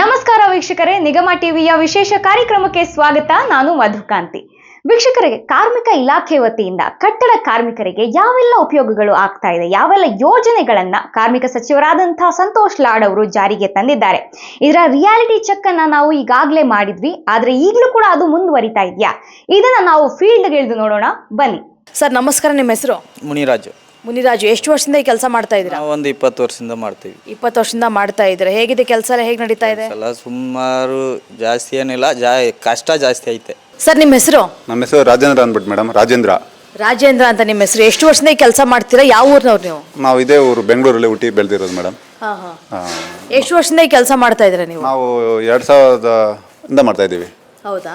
ನಮಸ್ಕಾರ ವೀಕ್ಷಕರೇ ನಿಗಮ ಟಿವಿಯ ವಿಶೇಷ ಕಾರ್ಯಕ್ರಮಕ್ಕೆ ಸ್ವಾಗತ. ನಾನು ಮಧುಕಾಂತಿ. ವೀಕ್ಷಕರಿಗೆ ಕಾರ್ಮಿಕ ಇಲಾಖೆ ವತಿಯಿಂದ ಕಟ್ಟಡ ಕಾರ್ಮಿಕರಿಗೆ ಯಾವೆಲ್ಲ ಉಪಯೋಗಗಳು ಆಗ್ತಾ ಇದೆ ಯಾವೆಲ್ಲ ಯೋಜನೆಗಳನ್ನ ಕಾರ್ಮಿಕ ಸಚಿವರಾದಂತಹ ಸಂತೋಷ್ ಲಾಡ್ ಅವರು ಜಾರಿಗೆ ತಂದಿದ್ದಾರೆ. ಇದರ ರಿಯಾಲಿಟಿ ಚೆಕ್ ಅನ್ನ ನಾವು ಈಗಾಗಲೇ ಮಾಡಿದ್ವಿ. ಆದ್ರೆ ಈಗಲೂ ಕೂಡ ಅದು ಮುಂದುವರಿತಾ ಇದೆಯಾ? ಇದನ್ನ ನಾವು ಫೀಲ್ಡ್ ಇಳಿದು ನೋಡೋಣ. ಬನ್ನಿ. ಸರ್ ನಮಸ್ಕಾರ ನಿಮ್ಮ ಹೆಸರು? ಮುನಿರಾಜು. ಮುನಿರಾಜು ಎಷ್ಟು ವರ್ಷದಿಂದ ಈ ಕೆಲಸ ಮಾಡ್ತಾ ಇದ್ದೀರಾ? ನಾವು ಒಂದು ಇಪ್ಪತ್ತು ವರ್ಷದಿಂದ ಮಾಡ್ತೀವಿ. ಇಪ್ಪತ್ತು ವರ್ಷದಿಂದ ಮಾಡ್ತಾ ಇದ್ದೀರಾ? ಹೇಗಿದೆ ಕೆಲಸ ಎಲ್ಲ ಹೇಗೆ ನಡೀತಾ ಇದೆ? ಎಲ್ಲ ಸುಮಾರು ಜಾಸ್ತಿ ಏನಿಲ್ಲ ಜಾ ಕಷ್ಟ ಜಾಸ್ತಿ ಐತೆ. ಸರ್ ನಿಮ್ಮ ಹೆಸರು? ನಮ್ಮ ಹೆಸರು ರಾಜೇಂದ್ರ ಅಂದ್ಬಿಟ್ಟು ಮೇಡಮ್ ರಾಜೇಂದ್ರ. ರಾಜೇಂದ್ರ ಅಂತ ನಿಮ್ಮ ಹೆಸರು. ಎಷ್ಟು ವರ್ಷದಿಂದ ಈ ಕೆಲಸ ಮಾಡ್ತೀರಾ? ಯಾವ ಊರಿನವ್ರು ನೀವು? ನಾವು ಇದೇ ಊರು ಬೆಂಗಳೂರಲ್ಲಿ ಹುಟ್ಟಿ ಬೆಳೆದಿರೋದು ಮೇಡಮ್. ಹಾಂ. ಹಾಂ. ಎಷ್ಟು ವರ್ಷದಿಂದ ಈ ಕೆಲಸ ಮಾಡ್ತಾ ಇದ್ದೀರಾ ನೀವು? ನಾವು ಎರಡು ಸಾವಿರದ ಇಂದ ಮಾಡ್ತಾ ಇದ್ದೀವಿ. ಹೌದಾ?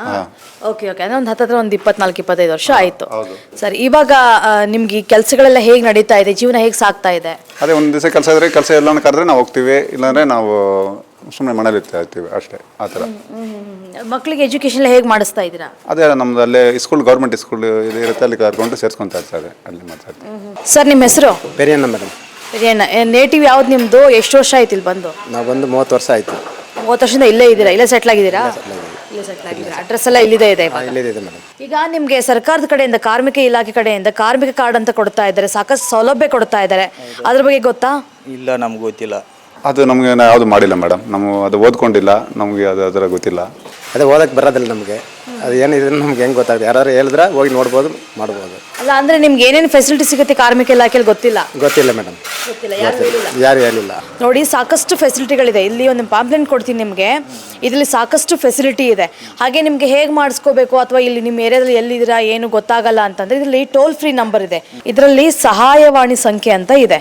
ಓಕೆ ಓಕೆ ಅಂದ್ರೆ ಒಂದು ಹತ್ತತ್ರ ಒಂದು ಇಪ್ಪತ್ನಾಲ್ಕು ಇಪ್ಪತ್ತೈದು ವರ್ಷ ಆಯಿತು. ಹೌದು. ಸರ್ ಇವಾಗ ಆ, ನಿಮ್ಗೆ ಈ ಕೆಲಸಗಳೆಲ್ಲ ಹೇಗೆ ನಡೀತಾ ಇದೆ? ಜೀವನ ಹೇಗೆ ಸಾಗ್ತಾ ಇದೆ? ಅದೇ ಒಂದು ದಿವಸ ಕೆಲಸ ಇದ್ರೆ ಕೆಲಸ ಎಲ್ಲ ಕರೆದ್ರೆ ನಾವು ಹೋಗ್ತೀವಿ. ಇಲ್ಲಾಂದ್ರೆ ನಾವು ಸುಮ್ಮನೆ ಮನೇಲಿ ಇರ್ತಾ ಇರ್ತೀವಿ ಅಷ್ಟೇ ಆ ಥರ. ಮಕ್ಕಳಿಗೆ ಎಜುಕೇಶನ್ ಹೇಗೆ ಮಾಡಿಸ್ತಾ ಇದ್ದೀರಾ? ಅದೇ ನಮ್ದು ಅಲ್ಲೇ ಸ್ಕೂಲ್ ಗೌರ್ಮೆಂಟ್ ಸ್ಕೂಲ್ ಇದು ಇರುತ್ತೆ ಅಲ್ಲಿ ಕರ್ಕೊಂಡು ಸೇರಿಸ್ಕೊಂತಾ ಇರ್ತಾರೆ ಅಲ್ಲಿ ಮಾತಾಡ್ತೀವಿ ಸರ್ ನಿಮ್ಮ ಹೆಸರು? ಪೆರಿಯಣ್ಣ ಮೇಡಮ್. ಏನು ನೇಟಿವ್ ಯಾವ್ದು ನಿಮ್ಮದು ಎಷ್ಟು ವರ್ಷ ಆಯ್ತು ಇಲ್ಲಿ ಬಂದು? ನಾವು ಬಂದು ಮೂವತ್ತು ವರ್ಷ ಆಯಿತು. ಮೂವತ್ತು ವರ್ಷದಿಂದ ಇಲ್ಲೇ ಇದ್ದೀರಾ? ಇಲ್ಲೇ ಸೆಟ್ಲ್ ಆಗಿದ್ದೀರಾ? ಇಲ್ಲೇ ಸೆಟ್ಲ್ ಆಗಿದ್ದೀರಾ ಅಡ್ರೆಸ್ ಎಲ್ಲ ಇಲ್ಲಿದೆ ಇದೆ ಇವಾಗ. ಇಲ್ಲಿದೆ ಮೇಡಮ್ ಈಗ ನಿಮಗೆ ಸರ್ಕಾರದ ಕಡೆಯಿಂದ ಕಾರ್ಮಿಕ ಇಲಾಖೆ ಕಡೆಯಿಂದ ಕಾರ್ಮಿಕ ಕಾರ್ಡ್ ಅಂತ ಕೊಡ್ತಾ ಇದ್ದಾರೆ ಸಾಕಷ್ಟು ಸೌಲಭ್ಯ ಕೊಡ್ತಾ ಇದ್ದಾರೆ. ಅದ್ರ ಬಗ್ಗೆ ಗೊತ್ತಾ? ಇಲ್ಲ ನಮ್ಗೆ ಗೊತ್ತಿಲ್ಲ. ಅದು ನಮಗೆ ಯಾವುದು ಮಾಡಿಲ್ಲ ಮೇಡಮ್ ನಾವು ಅದು ಓದ್ಕೊಂಡಿಲ್ಲ ನಮಗೆ ಅದು ಅದರ ಗೊತ್ತಿಲ್ಲ. ಅದೇ ಓದಕ್ಕೆ ಬರೋದಿಲ್ಲ ನಮಗೆ. ಅದು ಏನಿದ್ರೆ ನಮ್ಗೆ ಹೆಂಗೆ ಗೊತ್ತಾಗುತ್ತೆ ಯಾರು ಹೇಳಿದ್ರೆ ಹೋಗಿ ನೋಡ್ಬೋದು ಮಾಡ್ಬೋದು. ಅಲ್ಲ ಅಂದ್ರೆ ನಿಮ್ಗೆ ಏನೇನು ಫೆಸಿಲಿಟಿ ಸಿಗುತ್ತೆ ಕಾರ್ಮಿಕ ಇಲಾಖೆಯಲ್ಲಿ ಗೊತ್ತಿಲ್ಲ? ಗೊತ್ತಿಲ್ಲ ಮೇಡಮ್. ಗೊತ್ತಿಲ್ಲ ಯಾರು ಹೇಳಿಲ್ಲ? ಯಾರು ಹೇಳಿಲ್ಲ. ನೋಡಿ ಸಾಕಷ್ಟು ಫೆಸಿಲಿಟಿಗಳಿದೆ ಇಲ್ಲಿ ಒಂದು ಪಾಂಪ್ಲೆಂಟ್ ಕೊಡ್ತೀನಿ ನಿಮಗೆ. ಇದರಲ್ಲಿ ಸಾಕಷ್ಟು ಫೆಸಿಲಿಟಿ ಇದೆ. ಹಾಗೆ ನಿಮಗೆ ಹೇಗೆ ಮಾಡಿಸ್ಕೋಬೇಕು? ಅಥವಾ ಇಲ್ಲಿ ನಿಮ್ಮ ಏರಿಯಾದಲ್ಲಿ ಎಲ್ಲಿದ್ದೀರಾ ಏನು ಗೊತ್ತಾಗಲ್ಲ ಅಂತಂದ್ರೆ ಇದರಲ್ಲಿ ಟೋಲ್ ಫ್ರೀ ನಂಬರ್ ಇದೆ. ಇದರಲ್ಲಿ ಸಹಾಯವಾಣಿ ಸಂಖ್ಯೆ ಅಂತ ಇದೆ.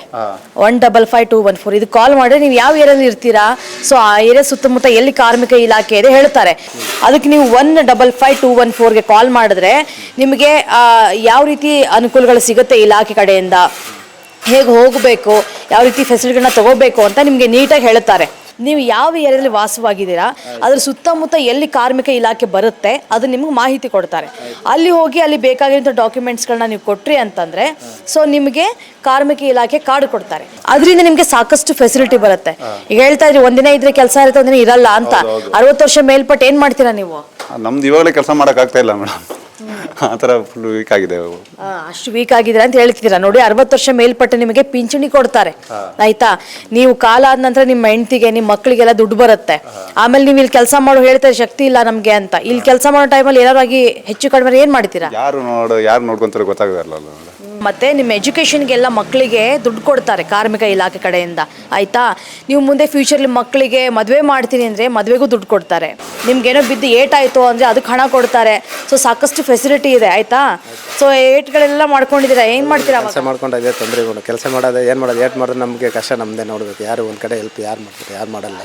One double five two one four ಇದು ಕಾಲ್ ಮಾಡಿದ್ರೆ ನೀವು ಯಾವ ಏರಿಯಾದಲ್ಲಿ ಇರ್ತೀರಾ? ಸೊ ಆ ಏರಿಯಾ ಸುತ್ತಮುತ್ತ ಎಲ್ಲಿ ಕಾರ್ಮಿಕ ಇಲಾಖೆ ಇದೆ ಹೇಳ್ತಾರೆ. ಅದಕ್ಕೆ ನೀವು one double five two one ಫೋರ್ಗೆ call ಮಾಡಿದ್ರೆ ನಿಮಗೆ ಯಾವ ರೀತಿ ಅನುಕೂಲಗಳು ಸಿಗುತ್ತೆ ಇಲಾಖೆ ಕಡೆಯಿಂದ? ಹೇಗೆ ಹೋಗಬೇಕು? ಯಾವ ರೀತಿ ಫೆಸಿಲಿಟಿಗಳನ್ನ ತಗೋಬೇಕು ಅಂತ ನಿಮಗೆ ನೀಟಾಗಿ ಹೇಳುತ್ತಾರೆ. ನೀವು ಯಾವ ಏರಿಯಾದಲ್ಲಿ ವಾಸವಾಗಿದ್ದೀರಾ ಅದ್ರ ಸುತ್ತಮುತ್ತ ಎಲ್ಲಿ ಕಾರ್ಮಿಕ ಇಲಾಖೆ ಬರುತ್ತೆ ಅದು ನಿಮ್ಗೆ ಮಾಹಿತಿ ಕೊಡ್ತಾರೆ. ಅಲ್ಲಿ ಹೋಗಿ ಅಲ್ಲಿ ಬೇಕಾಗಿರೋ ಡಾಕ್ಯುಮೆಂಟ್ಸ್ಗಳನ್ನ ನೀವು ಕೊಟ್ರಿ ಅಂತಂದ್ರೆ ಸೊ ನಿಮಗೆ ಕಾರ್ಮಿಕ ಇಲಾಖೆ ಕಾರ್ಡ್ ಕೊಡ್ತಾರೆ. ಅದರಿಂದ ನಿಮಗೆ ಸಾಕಷ್ಟು ಫೆಸಿಲಿಟಿ ಬರುತ್ತೆ. ಈಗ ಹೇಳ್ತಾ ಇದ್ರಿ ಒಂದಿನ ಇದ್ರೆ ಕೆಲಸ ಇರುತ್ತೆ ಒಂದಿನ ಇರಲ್ಲ ಅಂತ. ಅರವತ್ತು ವರ್ಷ ಮೇಲ್ಪಟ್ಟು ಏನು ಮಾಡ್ತೀರಾ ನೀವು? ನಮ್ದು ಇವಾಗಲೇ ಕೆಲಸ ಮಾಡೋಕ್ಕಾಗ್ತಾ ಇಲ್ಲ ಮೇಡಮ್. ಆ ಥರ ಫುಲ್ ವೀಕ್ ಆಗಿದೆ ಅವು. ಆ, ಅಷ್ಟು ವೀಕ್ ಆಗಿದ್ರೆ ಅಂತ ಹೇಳ್ತಿದ್ದೀರಾ. ನೋಡಿ ಅರವತ್ತು ವರ್ಷ ಮೇಲ್ಪಟ್ಟ ನಿಮಗೆ ಪಿಂಚಣಿ ಕೊಡ್ತಾರೆ. ಆಯ್ತಾ? ನೀವು ಕಾಲ ಆದ ನಂತರ ನಿಮ್ಮ ಹೆಂಡತಿಗೆ ನಿಮ್ಮ ಮಕ್ಕಳಿಗೆಲ್ಲ ದುಡ್ಡು ಬರುತ್ತೆ. ಆಮೇಲೆ ನೀವು ಇಲ್ಲಿ ಕೆಲಸ ಮಾಡೋ ಹೇಳ್ತಾರೆ ಶಕ್ತಿ ಇಲ್ಲ ನಮಗೆ ಅಂತ. ಇಲ್ಲಿ ಕೆಲಸ ಮಾಡೋ ಟೈಮಲ್ಲಿ ಏನಾರು ಆಗಿ ಹೆಚ್ಚು ಕಡಿಮೆ ಏನು ಮಾಡ್ತೀರಾ? ಯಾರು ನೋಡು ಯಾರು ನೋಡ್ಕೊಂತಾರೆ ಗೊತ್ತಾಗಲ್ಲ ಮತ್ತೆ ನಿಮ್ಮ ಎಜುಕೇಶನ್ಗೆಲ್ಲ ಮಕ್ಕಳಿಗೆ ದುಡ್ಡು ಕೊಡ್ತಾರೆ ಕಾರ್ಮಿಕ ಇಲಾಖೆ ಕಡೆಯಿಂದ. ಆಯ್ತಾ? ನೀವು ಮುಂದೆ ಫ್ಯೂಚರ್ಲಿ ಮಕ್ಕಳಿಗೆ ಮದುವೆ ಮಾಡ್ತೀನಿ ಅಂದ್ರೆ ಮದುವೆಗೂ ದುಡ್ಡು ಕೊಡ್ತಾರೆ. ನಿಮ್ಗೇನೋ ಬಿದ್ದು ಆಯ್ತು ಅಂದ್ರೆ ಅದಕ್ಕೆ ಹಣ ಕೊಡ್ತಾರೆ. ಸೊ ಸಾಕಷ್ಟು ಫೆಸಿಲಿಟಿ ಇದೆ ಆಯ್ತಾ? ಸೊ ಏಟ್ಗಳೆಲ್ಲ ಮಾಡ್ಕೊಂಡಿದ್ದೀರಾ? ಏನು ಮಾಡ್ತೀರಾ ಅವಾಗ? ಕೆಲಸ ಮಾಡ್ಕೊಂಡು ಅದೇ ತೊಂದರೆಗಳು. ಕೆಲಸ ಮಾಡೋದು ಏನು ಮಾಡೋದು ಏಟ್ ಮಾಡೋದು ನಮಗೆ ಕಷ್ಟ ನಮ್ಮದೇ ನೋಡಬೇಕು. ಯಾರು ಒಂದು ಕಡೆ ಹೆಲ್ಪ್ ಯಾರು ಮಾಡ್ತಾರೆ ಯಾರು ಮಾಡಲ್ಲ.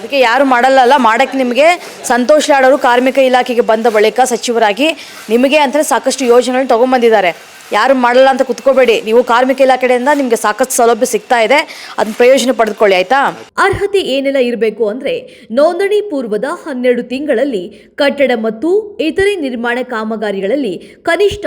ಅದಕ್ಕೆ ಯಾರು ಮಾಡಲ್ಲ ಮಾಡಕ್ಕೆ ನಿಮಗೆ ಸಂತೋಷ್ ಅವರು ಕಾರ್ಮಿಕ ಇಲಾಖೆಗೆ ಬಂದ ಬಳಿಕ ಸಚಿವರಾಗಿ ನಿಮಗೆ ಅಂತ ಸಾಕಷ್ಟು ಯೋಜನೆಗಳನ್ನ ತೊಗೊಂಬಂದಿದ್ದಾರೆ. ಯಾರು ಮಾಡಲ್ಲ ಅಂತ ಕುತ್ಕೋಬೇಡಿ. ನೀವು ಕಾರ್ಮಿಕ ಇಲಾಖೆಯಿಂದ ನಿಮಗೆ ಸಾಕಷ್ಟು ಸೌಲಭ್ಯ ಸಿಗ್ತಾ ಇದೆ. ಅದನ್ನ ಪ್ರಯೋಜನ ಪಡೆದುಕೊಳ್ಳಿ, ಆಯ್ತಾ? ಅರ್ಹತೆ ಏನೆಲ್ಲ ಇರಬೇಕು ಅಂದ್ರೆ ನೋಂದಣಿ ಪೂರ್ವದ ಹನ್ನೆರಡು ತಿಂಗಳಲ್ಲಿ ಕಟ್ಟಡ ಮತ್ತು ಇತರೆ ನಿರ್ಮಾಣ ಕಾಮಗಾರಿಗಳಲ್ಲಿ ಕನಿಷ್ಠ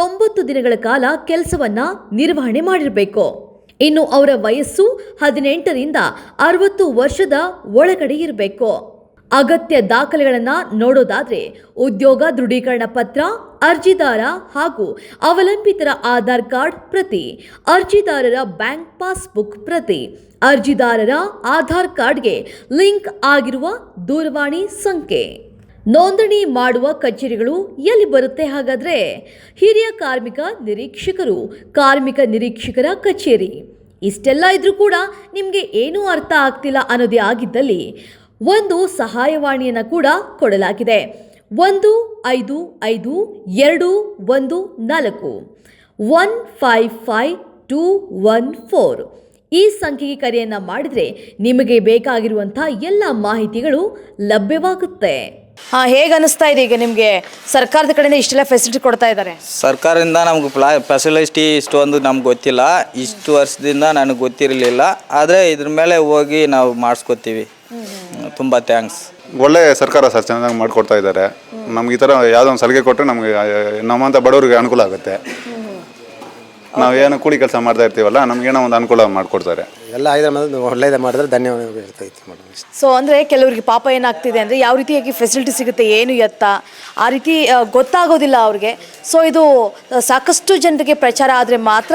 ತೊಂಬತ್ತು ದಿನಗಳ ಕಾಲ ಕೆಲಸವನ್ನ ನಿರ್ವಹಣೆ ಮಾಡಿರಬೇಕು. ಇನ್ನು ಅವರ ವಯಸ್ಸು ಹದಿನೆಂಟರಿಂದ ಅರವತ್ತು ವರ್ಷದ ಒಳಗಡೆ ಇರಬೇಕು. ಅಗತ್ಯ ದಾಖಲೆಗಳನ್ನು ನೋಡೋದಾದರೆ ಉದ್ಯೋಗ ದೃಢೀಕರಣ ಪತ್ರ, ಅರ್ಜಿದಾರ ಹಾಗೂ ಅವಲಂಬಿತರ ಆಧಾರ್ ಕಾರ್ಡ್ ಪ್ರತಿ, ಅರ್ಜಿದಾರರ ಬ್ಯಾಂಕ್ ಪಾಸ್ಬುಕ್ ಪ್ರತಿ, ಅರ್ಜಿದಾರರ ಆಧಾರ್ ಕಾರ್ಡ್ಗೆ ಲಿಂಕ್ ಆಗಿರುವ ದೂರವಾಣಿ ಸಂಖ್ಯೆ. ನೋಂದಣಿ ಮಾಡುವ ಕಚೇರಿಗಳು ಎಲ್ಲಿ ಬರುತ್ತೆ ಹಾಗಾದರೆ? ಹಿರಿಯ ಕಾರ್ಮಿಕ ನಿರೀಕ್ಷಕರು, ಕಾರ್ಮಿಕ ನಿರೀಕ್ಷಕರ ಕಚೇರಿ. ಇಷ್ಟೆಲ್ಲ ಇದ್ರೂ ಕೂಡ ನಿಮಗೆ ಏನೂ ಅರ್ಥ ಆಗ್ತಿಲ್ಲ ಅನ್ನೋದೇ ಆಗಿದ್ದಲ್ಲಿ ಒಂದು ಸಹಾಯವಾಣಿಯನ್ನು ಕೂಡ ಕೊಡಲಾಗಿದೆ. ಒಂದು, ಐದು ಐದು, ಎರಡು, ಒಂದು, ನಾಲ್ಕು. One five five two one four. ಈ ಸಂಖ್ಯೆಗೆ ಕರೆಯನ್ನು ಮಾಡಿದರೆ ನಿಮಗೆ ಬೇಕಾಗಿರುವಂಥ ಎಲ್ಲ ಮಾಹಿತಿಗಳು ಲಭ್ಯವಾಗುತ್ತೆ. ಹಾ ಹೇಗೆ ಅನಿಸ್ತಾ ಇದೆ ಈಗ ನಿಮಗೆ? ಸರ್ಕಾರದ ಕಡೆಯಿಂದ ಇಷ್ಟೆಲ್ಲ ಫೆಸಿಲಿಟಿ ಕೊಡ್ತಾ ಇದ್ದಾರೆ. ಸರ್ಕಾರದಿಂದ ನಮ್ಗೆ ಪ್ಲಾ ಫೆಸಿಲಿಟಿ ಇಷ್ಟೊಂದು ನಮ್ಗೆ ಗೊತ್ತಿಲ್ಲ. ಇಷ್ಟು ವರ್ಷದಿಂದ ನನಗೆ ಗೊತ್ತಿರಲಿಲ್ಲ. ಆದರೆ ಇದ್ರ ಮೇಲೆ ಹೋಗಿ ನಾವು ಮಾಡಿಸ್ಕೊತೀವಿ. ತುಂಬ ಥ್ಯಾಂಕ್ಸ್ ಒಳ್ಳೆ ಸರ್ಕಾರ ಸರ್ ಚೆನ್ನಾಗಿ ಮಾಡಿಕೊಡ್ತಾ ಇದ್ದಾರೆ. ನಮ್ಗೆ ಈ ಥರ ಯಾವುದೋ ಒಂದು ಸಲಿಗೆ ಕೊಟ್ಟರೆ ನಮಗೆ ನಮ್ಮಂಥ ಬಡವರಿಗೆ ಅನುಕೂಲ ಆಗುತ್ತೆ. ನಾವು ಏನು ಕೂಲಿ ಕೆಲಸ ಮಾಡ್ತಾ ಇರ್ತೀವಲ್ಲ ನಮ್ಗೇನೋ ಒಂದು ಅನುಕೂಲ ಮಾಡಿಕೊಡ್ತಾರೆ. ಎಲ್ಲ ಐದು ಮಾಡಿದ್ರೆ ಮಾಡಿದ್ರೆ ಧನ್ಯವಾದ ಸೊ ಅಂದರೆ ಕೆಲವರಿಗೆ ಪಾಪ ಏನಾಗ್ತಿದೆ ಅಂದರೆ ಯಾವ ರೀತಿಯಾಗಿ ಫೆಸಿಲಿಟಿ ಸಿಗುತ್ತೆ, ಏನು ಎತ್ತ, ಆ ರೀತಿ ಗೊತ್ತಾಗೋದಿಲ್ಲ ಅವ್ರಿಗೆ. ಸೊ ಇದು ಸಾಕಷ್ಟು ಜನರಿಗೆ ಪ್ರಚಾರ ಆದರೆ ಮಾತ್ರ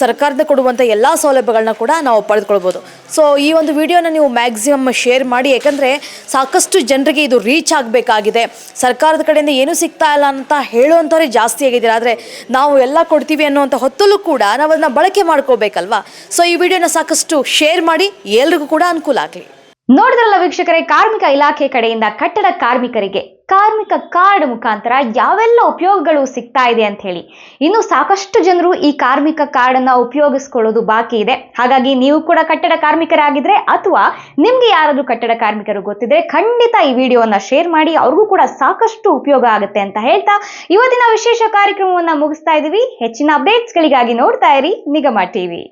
ಸರ್ಕಾರದಿಂದ ಕೊಡುವಂಥ ಎಲ್ಲ ಸೌಲಭ್ಯಗಳನ್ನ ಕೂಡ ನಾವು ಪಡೆದುಕೊಳ್ಬೋದು. ಸೊ ಈ ಒಂದು ವಿಡಿಯೋನ ನೀವು ಮ್ಯಾಕ್ಸಿಮಮ್ ಶೇರ್ ಮಾಡಿ, ಯಾಕಂದರೆ ಸಾಕಷ್ಟು ಜನರಿಗೆ ಇದು ರೀಚ್ ಆಗಬೇಕಾಗಿದೆ. ಸರ್ಕಾರದ ಕಡೆಯಿಂದ ಏನೂ ಸಿಗ್ತಾ ಇಲ್ಲ ಅಂತ ಹೇಳುವಂಥವ್ರೇ ಜಾಸ್ತಿ ಆಗಿದ್ದಾರೆ. ಆದರೆ ನಾವು ಎಲ್ಲ ಕೊಡ್ತೀವಿ ಅನ್ನುವಂಥ ಹೊತ್ತಲ್ಲೂ ಕೂಡ ನಾವು ಅದನ್ನ ಬಳಕೆ ಮಾಡ್ಕೋಬೇಕಲ್ವಾ? ಸೊ ಈ ವಿಡಿಯೋನ ಸಾಕಷ್ಟು ಶೇರ್ ಮಾಡಿ ಎಲ್ರಿಗೂ ಕೂಡ ಅನುಕೂಲ ಆಗಲಿ. ನೋಡಿದ್ರಲ್ಲ ವೀಕ್ಷಕರೇ, ಕಾರ್ಮಿಕ ಇಲಾಖೆ ಕಡೆಯಿಂದ ಕಟ್ಟಡ ಕಾರ್ಮಿಕರಿಗೆ ಕಾರ್ಮಿಕ ಕಾರ್ಡ್ ಮುಖಾಂತರ ಯಾವೆಲ್ಲ ಉಪಯೋಗಗಳು ಸಿಗ್ತಾ ಇದೆ ಅಂತ ಹೇಳಿ. ಇನ್ನು ಸಾಕಷ್ಟು ಜನರು ಈ ಕಾರ್ಮಿಕ ಕಾರ್ಡ್ ಅನ್ನ ಉಪಯೋಗಿಸ್ಕೊಳ್ಳೋದು ಬಾಕಿ ಇದೆ. ಹಾಗಾಗಿ ನೀವು ಕೂಡ ಕಟ್ಟಡ ಕಾರ್ಮಿಕರಾಗಿದ್ರೆ ಅಥವಾ ನಿಮ್ಗೆ ಯಾರಾದ್ರೂ ಕಟ್ಟಡ ಕಾರ್ಮಿಕರು ಗೊತ್ತಿದ್ರೆ ಖಂಡಿತ ಈ ವಿಡಿಯೋನ ಶೇರ್ ಮಾಡಿ, ಅವ್ರಿಗೂ ಕೂಡ ಸಾಕಷ್ಟು ಉಪಯೋಗ ಆಗುತ್ತೆ ಅಂತ ಹೇಳ್ತಾ ಇವತ್ತಿನ ವಿಶೇಷ ಕಾರ್ಯಕ್ರಮವನ್ನ ಮುಗಿಸ್ತಾ ಇದೀವಿ. ಹೆಚ್ಚಿನ ಅಪ್ಡೇಟ್ಸ್ಗಳಿಗಾಗಿ ನೋಡ್ತಾ ಇರಿ ನಿಗಮ ಟಿವಿ.